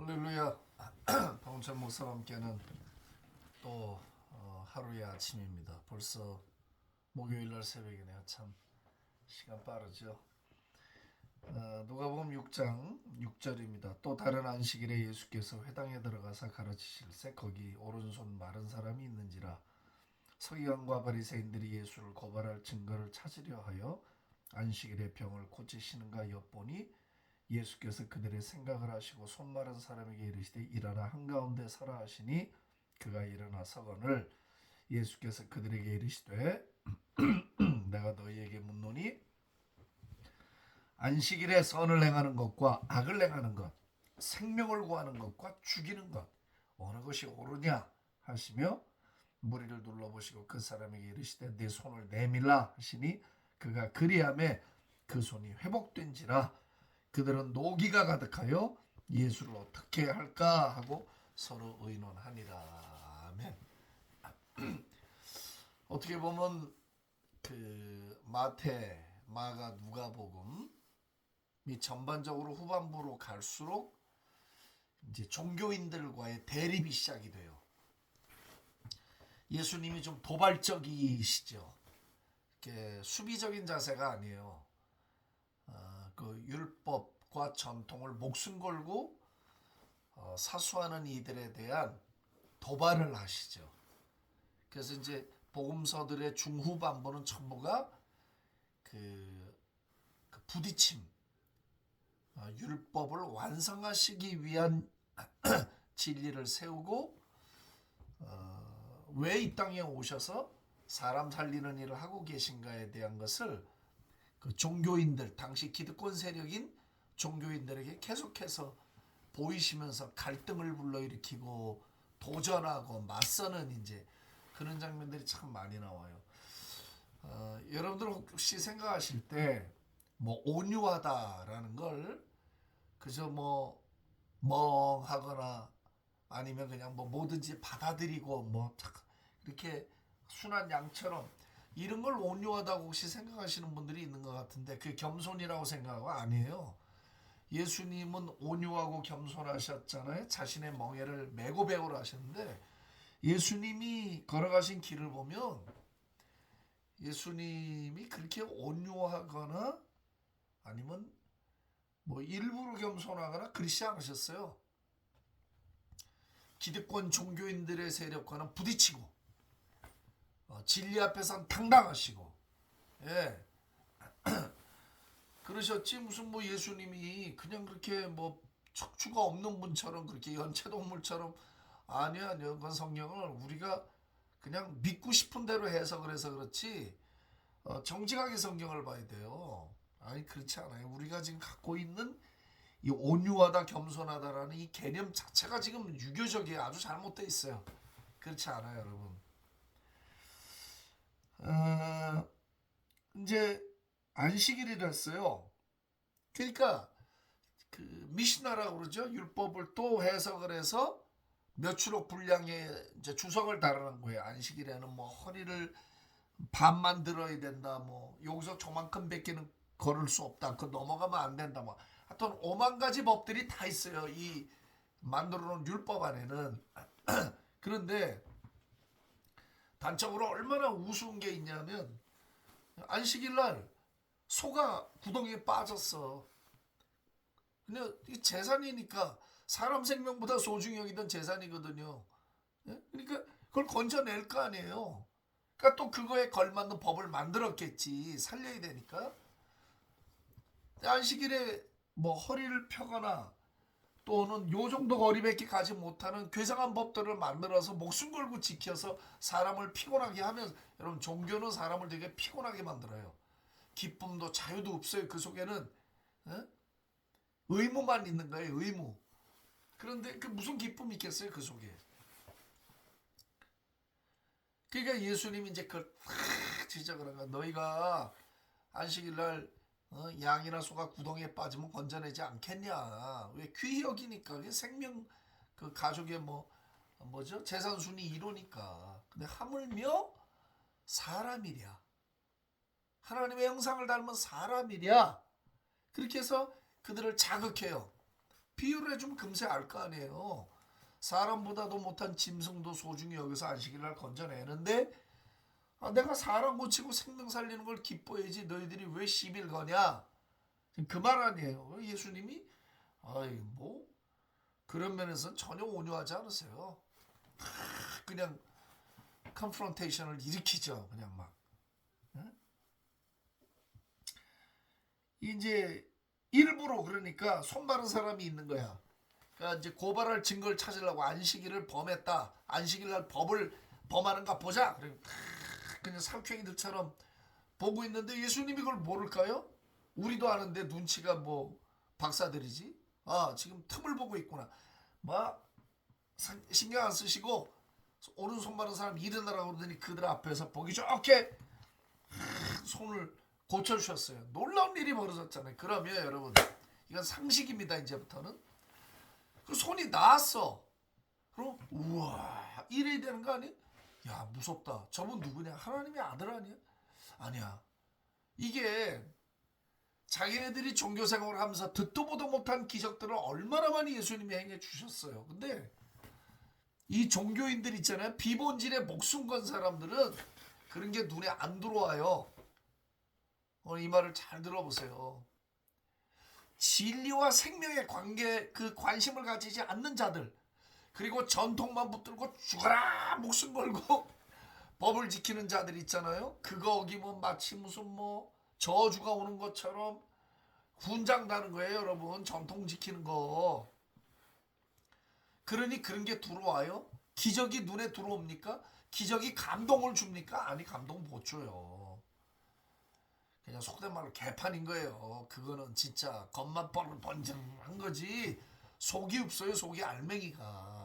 할렐루야. 방천 목사와 함께하는 또 어, 하루의 아침입니다. 벌써 목요일 날 새벽이네요. 참 시간 빠르죠. 어, 누가복음 6장 6절입니다. 또 다른 안식일에 예수께서 회당에 들어가서 가르치실세 거기 오른손 마른 사람이 있는지라 서기관과 바리새인들이 예수를 고발할 증거를 찾으려 하여 안식일에 병을 고치시는가 엿보니 예수께서 그들의 생각을 하시고 손 마른 사람에게 이르시되 일어나 한가운데 서라 하시니 그가 일어나 서거늘. 예수께서 그들에게 이르시되 내가 너희에게 묻노니 안식일에 선을 행하는 것과 악을 행하는 것 생명을 구하는 것과 죽이는 것 어느 것이 옳으냐 하시며 무리를 둘러보시고 그 사람에게 이르시되 내 손을 내밀라 하시니 그가 그리함에 그 손이 회복된지라 그들은 노기가 가득하여 예수를 어떻게 할까 하고 서로 의논하니라 아멘 어떻게 보면 그 마태 마가 누가복음 이 전반적으로 후반부로 갈수록 이제 종교인들과의 대립이 시작이 돼요. 예수님이 좀 도발적이시죠. 이렇게 수비적인 자세가 아니에요. 어, 그 율법과 전통을 목숨 걸고 어, 사수하는 이들에 대한 도발을 하시죠. 그래서 이제 복음서들의 중후반부는 전부가 그, 그 부딪힘, 어, 율법을 완성하시기 위한 진리를 세우고 어, 왜 이 땅에 오셔서 사람 살리는 일을 하고 계신가에 대한 것을 그 종교인들 당시 기득권 세력인 종교인들에게 계속해서 보이시면서 갈등을 불러일으키고 도전하고 맞서는 이제 그런 장면들이 참 많이 나와요. 어, 여러분들 혹시 생각하실 때 뭐 온유하다라는 걸 그저 뭐 멍하거나 아니면 그냥 뭐 뭐든지 받아들이고 뭐 착- 이렇게 순한 양처럼 이런 걸 온유하다고 혹시 생각하시는 분들이 있는 것 같은데 그게 겸손이라고 생각하고 아니에요. 예수님은 온유하고 겸손하셨잖아요. 자신의 멍에를 메고 배우러 하셨는데 예수님이 걸어가신 길을 보면 예수님이 그렇게 온유하거나 아니면 뭐 일부러 겸손하거나 그렇지 않으셨어요. 기득권 종교인들의 세력과는 부딪히고 어, 진리 앞에선 당당하시고 예. 그러셨지? 무슨 뭐 예수님이 그냥 그렇게 뭐 척추가 없는 분처럼 그렇게 연체동물처럼. 아니야 아니야. 그건 성경을 우리가 그냥 믿고 싶은 대로 해서 그렇지. 어, 정직하게 성경을 봐야 돼요. 아니 그렇지 않아요. 우리가 지금 갖고 있는 이 온유하다 겸손하다라는 이 개념 자체가 지금 유교적이에요. 아주 잘못돼 있어요. 그렇지 않아요 여러분 어, 이제 안식일이랬어요. 그러니까 그 미시나라고 그러죠. 율법을 또 해석을 해서 몇 추록 분량의 이제 주석을 달아는 거예요. 안식일에는 뭐 허리를 반만 들어야 된다. 뭐 여기서 저만큼 밖에는 걸을 수 없다. 그 넘어가면 안 된다. 뭐 하여튼 오만 가지 법들이 다 있어요. 이 만들어 놓은 율법 안에는 그런데 단적으로 얼마나 우스운 게 있냐면 안식일 날 소가 구덩이에 빠졌어. 근데 이 재산이니까 사람 생명보다 소중히 여기던 재산이거든요. 예? 그러니까 그걸 건져낼 거 아니에요. 그러니까 또 그거에 걸맞는 법을 만들었겠지. 살려야 되니까. 안식일에 뭐 허리를 펴거나 또는 요 정도 거리밖에 가지 못하는 괴상한 법들을 만들어서 목숨 걸고 지켜서 사람을 피곤하게 하면 여러분 종교는 사람을 되게 피곤하게 만들어요. 기쁨도 자유도 없어요. 그 속에는 어? 의무만 있는 거예요. 의무. 그런데 그 무슨 기쁨이 있겠어요? 그 속에. 그러니까 예수님이 이제 그걸 탁 지적을 한 거야. 너희가 안식일 날 어, 양이나 소가 구덩이에 빠지면 건져내지 않겠냐? 왜 귀히 여기니까 그게 생명 그 가족의 뭐 뭐죠 재산 순위 1호니까. 근데 하물며 사람이랴. 하나님의 형상을 닮은 사람이랴. 그렇게 해서 그들을 자극해요. 비유를 해주면 금세 알 거 아니에요. 사람보다도 못한 짐승도 소중히 여기서 안식일날 건져내는데 아, 내가 사람 고치고 생명 살리는 걸 기뻐해야지 너희들이 왜 시비를 거냐? 그 말 아니에요. 예수님이 아이 뭐 그런 면에서는 전혀 온유하지 않으세요. 그냥 컨프런테이션을 일으키죠. 그냥 막. 응? 이제 일부러 그러니까 손 바른 사람이 있는 거야. 그러니까 이제 고발할 증거를 찾으려고 안식일을 범했다. 안식일 날 법을 범하는가 보자. 그래 그냥 살쾡이들처럼 보고 있는데 예수님이 그걸 모를까요? 우리도 아는데 눈치가 뭐 박사들이지. 아 지금 틈을 보고 있구나. 뭐 상- 신경 안 쓰시고 오른손 바른 사람 일어나라고 그러더니 그들 앞에서 보기 좋게 손을 고쳐주셨어요. 놀라운 일이 벌어졌잖아요. 그러면 여러분 이건 상식입니다. 이제부터는 그 손이 나았어. 그럼 우와 이래야 되는 거 아니 야? 야 무섭다. 저분 누구냐? 하나님의 아들 아니야? 아니야. 이게 자기네들이 종교 생활을 하면서 듣도 보도 못한 기적들을 얼마나 많이 예수님이 행해 주셨어요. 근데 이 종교인들 있잖아요. 비본질에 목숨 건 사람들은 그런 게 눈에 안 들어와요. 오늘 이 말을 잘 들어보세요. 진리와 생명의 관계 그 관심을 가지지 않는 자들 그리고 전통만 붙들고 죽어라 목숨 걸고 법을 지키는 자들 있잖아요. 그거 어기면 마치 무슨 뭐 저주가 오는 것처럼 훈장 나는 거예요, 여러분. 전통 지키는 거. 그러니 그런 게 들어와요? 기적이 눈에 들어옵니까? 기적이 감동을 줍니까? 아니 감동 못 줘요. 그냥 속된 말로 개판인 거예요. 그거는 진짜 겉만 뻔 번쩍한 거지. 속이 없어요. 속이 알맹이가.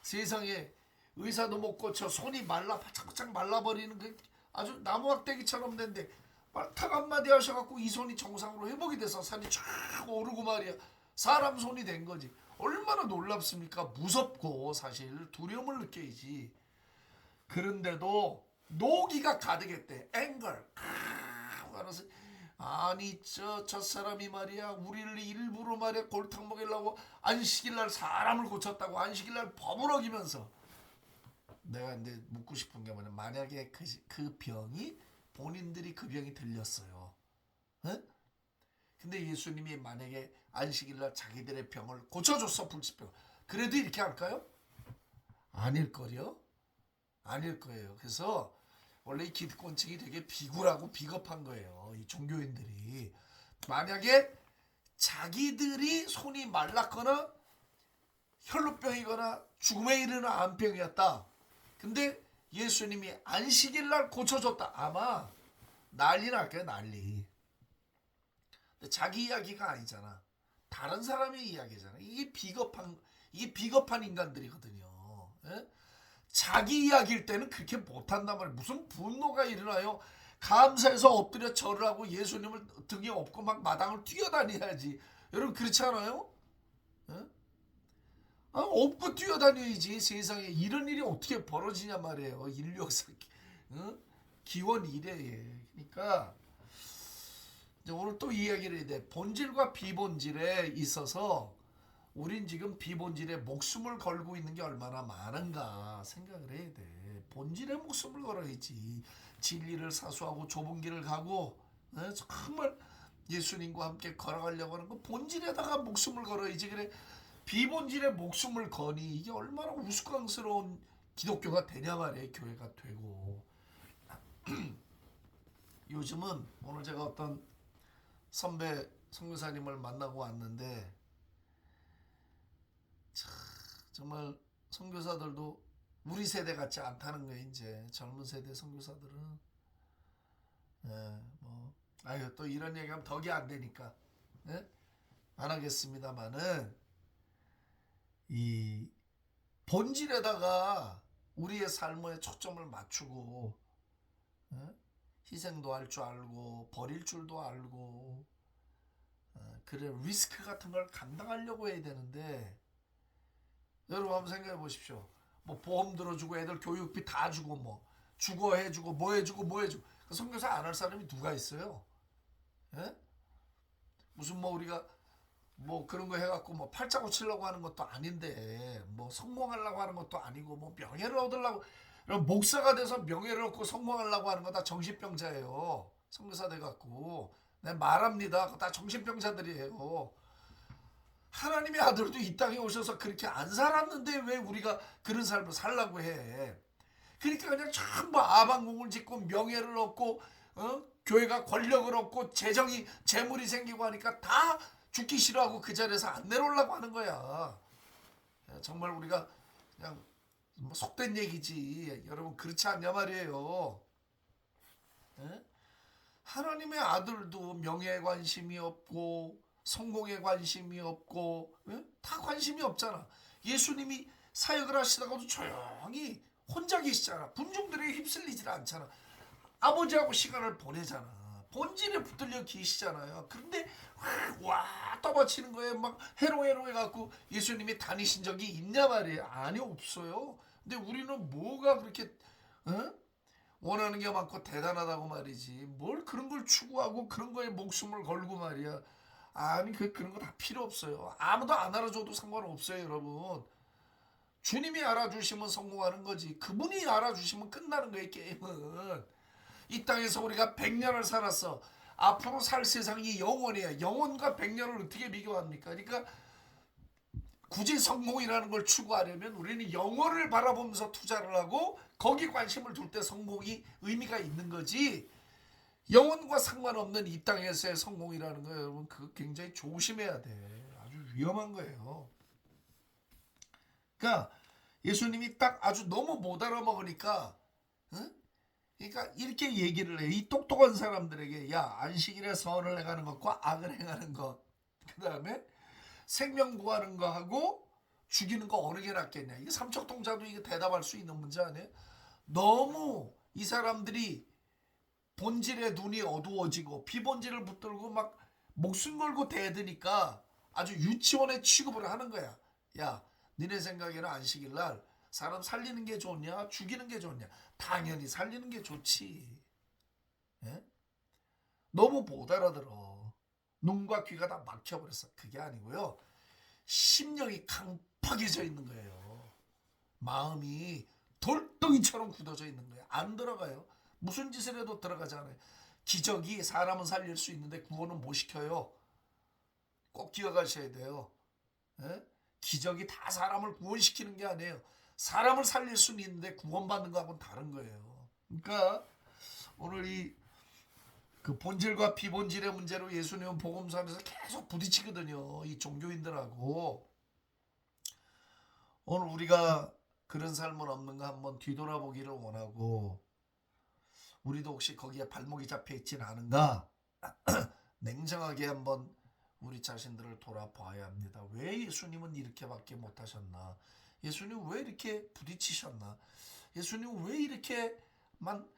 예? 세상에 의사도 못 고쳐 손이 말라 바짝바짝 말라버리는 그 아주 나무 막대기처럼 된데 탁 한마디 하셔갖고 이 손이 정상으로 회복이 돼서 살이 쫙 오르고 말이야. 사람 손이 된 거지. 얼마나 놀랍습니까? 무섭고 사실 두려움을 느껴야지. 그런데도 노기가 가득했대. 앵걸. 그래서 아니 저저 사람이 말이야 우리를 일부러 말이야 골탕 먹이려고 안식일 날 사람을 고쳤다고 안식일 날 법을 어기면서 내가 이제 묻고 싶은 게 뭐냐 만약에 그, 그 병이 본인들이 그 병이 들렸어요 에? 근데 예수님이 만약에 안식일 날 자기들의 병을 고쳐줬어 불치병 그래도 이렇게 할까요? 아닐걸요? 아닐 거예요 그래서 원래 이 기득권층이 되게 비굴하고 비겁한 거예요 이 종교인들이 만약에 자기들이 손이 말랐거나 혈루병이거나 죽음에 이르는 암병이었다 근데 예수님이 안식일 날 고쳐줬다. 아마 난리 날 거야 난리. 근데 자기 이야기가 아니잖아. 다른 사람의 이야기잖아. 이게 비겁한 이게 비겁한 인간들이거든요. 예? 자기 이야기일 때는 그렇게 못한단 말이야. 무슨 분노가 일어나요? 감사해서 엎드려 절을 하고 예수님을 등에 업고 막 마당을 뛰어다녀야지. 여러분 그렇지 않아요? 예? 아, 업고 뛰어다녀야지 세상에 이런 일이 어떻게 벌어지냐 말이에요 인류 역사 어? 기원 이래에 그러니까 이제 오늘 또 이야기를 해야 돼 본질과 비본질에 있어서 우린 지금 비본질에 목숨을 걸고 있는 게 얼마나 많은가 생각을 해야 돼. 본질에 목숨을 걸어야지. 진리를 사수하고 좁은 길을 가고 어? 정말 예수님과 함께 걸어가려고 하는 거 본질에다가 목숨을 걸어야지. 그래 비본질에 목숨을 거니 이게 얼마나 우스꽝스러운 기독교가 되냐 말이에요 교회가 되고. 요즘은 오늘 제가 어떤 선배 선교사님을 만나고 왔는데 참 정말 선교사들도 우리 세대 같지 않다는 거예요 이제 젊은 세대 선교사들은 예, 뭐 아유 또 이런 얘기하면 덕이 안 되니까 예? 안 하겠습니다만은 이 본질에다가 우리의 삶에 초점을 맞추고 어? 희생도 할 줄 알고 버릴 줄도 알고 어, 그래 리스크 같은 걸 감당하려고 해야 되는데 여러분 한번 생각해 보십시오. 뭐 보험 들어주고 애들 교육비 다 주고 뭐 주거 해주고 뭐 해주고 뭐 해주고 그 선교사 안 할 사람이 누가 있어요? 예? 무슨 뭐 우리가 뭐 그런 거 해갖고 뭐 팔자 고 치려고 하는 것도 아닌데 뭐 성공하려고 하는 것도 아니고 뭐 명예를 얻으려고 목사가 돼서 명예를 얻고 성공하려고 하는 거 다 정신병자예요. 성교사 돼갖고 내 말합니다. 다 정신병자들이에요. 하나님의 아들도 이 땅에 오셔서 그렇게 안 살았는데 왜 우리가 그런 삶을 살라고 해? 그러니까 그냥 전부 아방궁을 짓고 명예를 얻고 어? 교회가 권력을 얻고 재정이 재물이 생기고 하니까 다 죽기 싫어하고 그 자리에서 안 내려오려고 하는 거야. 정말 우리가 그냥 뭐 속된 얘기지. 여러분 그렇지 않냐 말이에요. 예? 하나님의 아들도 명예에 관심이 없고 성공에 관심이 없고 예? 다 관심이 없잖아. 예수님이 사역을 하시다가도 조용히 혼자 계시잖아. 군중들에게 휩쓸리질 않잖아. 아버지하고 시간을 보내잖아. 본질에 붙들려 계시잖아요. 그런데 와 떠받치는 거에 막 해롱해롱 해갖고 예수님이 다니신 적이 있냐 말이에요. 아니 없어요. 근데 우리는 뭐가 그렇게 어? 원하는 게 많고 대단하다고 말이지. 뭘 그런 걸 추구하고 그런 거에 목숨을 걸고 말이야. 아니 그 그런 거 다 필요 없어요. 아무도 안 알아줘도 상관없어요, 여러분. 주님이 알아주시면 성공하는 거지. 그분이 알아주시면 끝나는 거예요, 게임은. 이 땅에서 우리가 100년을 살았어. 앞으로 살 세상이 영원이야. 영원과 100년을 어떻게 비교합니까? 그러니까 굳이 성공이라는 걸 추구하려면 우리는 영원을 바라보면서 투자를 하고 거기 관심을 둘 때 성공이 의미가 있는 거지. 영혼과 상관없는 이 땅에서의 성공이라는 거 여러분 그거 굉장히 조심해야 돼. 아주 위험한 거예요. 그러니까 예수님이 딱 아주 너무 못 알아먹으니까 응? 그러니까 이렇게 얘기를 해. 이 똑똑한 사람들에게 야 안식일에 선을 행하는 것과 악을 행하는 것. 그 다음에 생명 구하는 거 하고 죽이는 거 어느 게 낫겠냐. 이게 삼척동자도 이게 대답할 수 있는 문제 아니에요? 너무 이 사람들이 본질의 눈이 어두워지고 비본질을 붙들고 막 목숨 걸고 대드니까 아주 유치원에 취급을 하는 거야. 야, 니네 생각에는 안식일 날 사람 살리는 게 좋냐, 죽이는 게 좋냐? 당연히 살리는 게 좋지. 예? 너무 못 알아들어. 눈과 귀가 다 막혀버렸어. 그게 아니고요. 심령이 강팍해져 있는 거예요. 마음이 돌덩이처럼 굳어져 있는 거예요. 안 들어가요. 무슨 짓을 해도 들어가지 않아요. 기적이 사람은 살릴 수 있는데 구원은 못 시켜요. 꼭 기억하셔야 돼요. 예? 기적이 다 사람을 구원시키는 게 아니에요. 사람을 살릴 수는 있는데 구원받는 거하고는 다른 거예요. 그러니까 오늘 이 그 본질과 비본질의 문제로 예수님은 복음서에서 계속 부딪히거든요. 이 종교인들하고 오늘 우리가 그런 삶은 없는가 한번 뒤돌아보기를 원하고 우리도 혹시 거기에 발목이 잡혀 있지는 않은가 냉정하게 한번 우리 자신들을 돌아봐야 합니다. 왜 예수님은 이렇게밖에 못하셨나? 예수님 왜 이렇게 부딪히셨나? 예수님 왜 이렇게만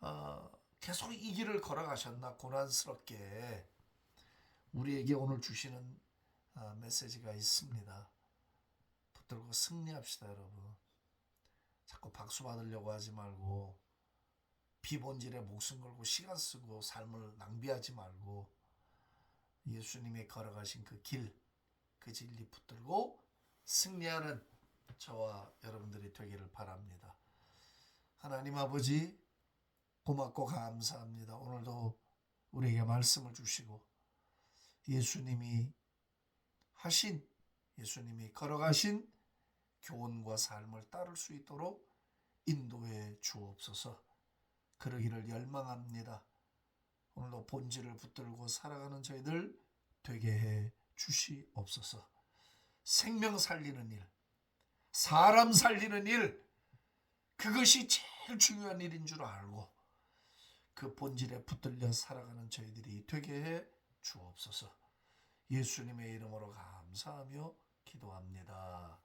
어, 계속 이 길을 걸어가셨나? 고난스럽게 우리에게 오늘 주시는 어, 메시지가 있습니다. 붙들고 승리합시다, 여러분. 자꾸 박수 받으려고 하지 말고 비본질에 목숨 걸고 시간 쓰고 삶을 낭비하지 말고 예수님이 걸어가신 그 길, 그 진리 붙들고 승리하는 저와 여러분들이 되기를 바랍니다. 하나님 아버지 고맙고 감사합니다. 오늘도 우리에게 말씀을 주시고 예수님이 하신 예수님이 걸어가신 교훈과 삶을 따를 수 있도록 인도해 주옵소서. 그러기를 열망합니다. 오늘도 본질을 붙들고 살아가는 저희들 되게 해 주시옵소서. 생명 살리는 일, 사람 살리는 일, 그것이 제일 중요한 일인 줄 알고 그 본질에 붙들려 살아가는 저희들이 되게 해 주옵소서. 예수님의 이름으로 감사하며 기도합니다.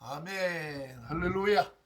아멘. 할렐루야.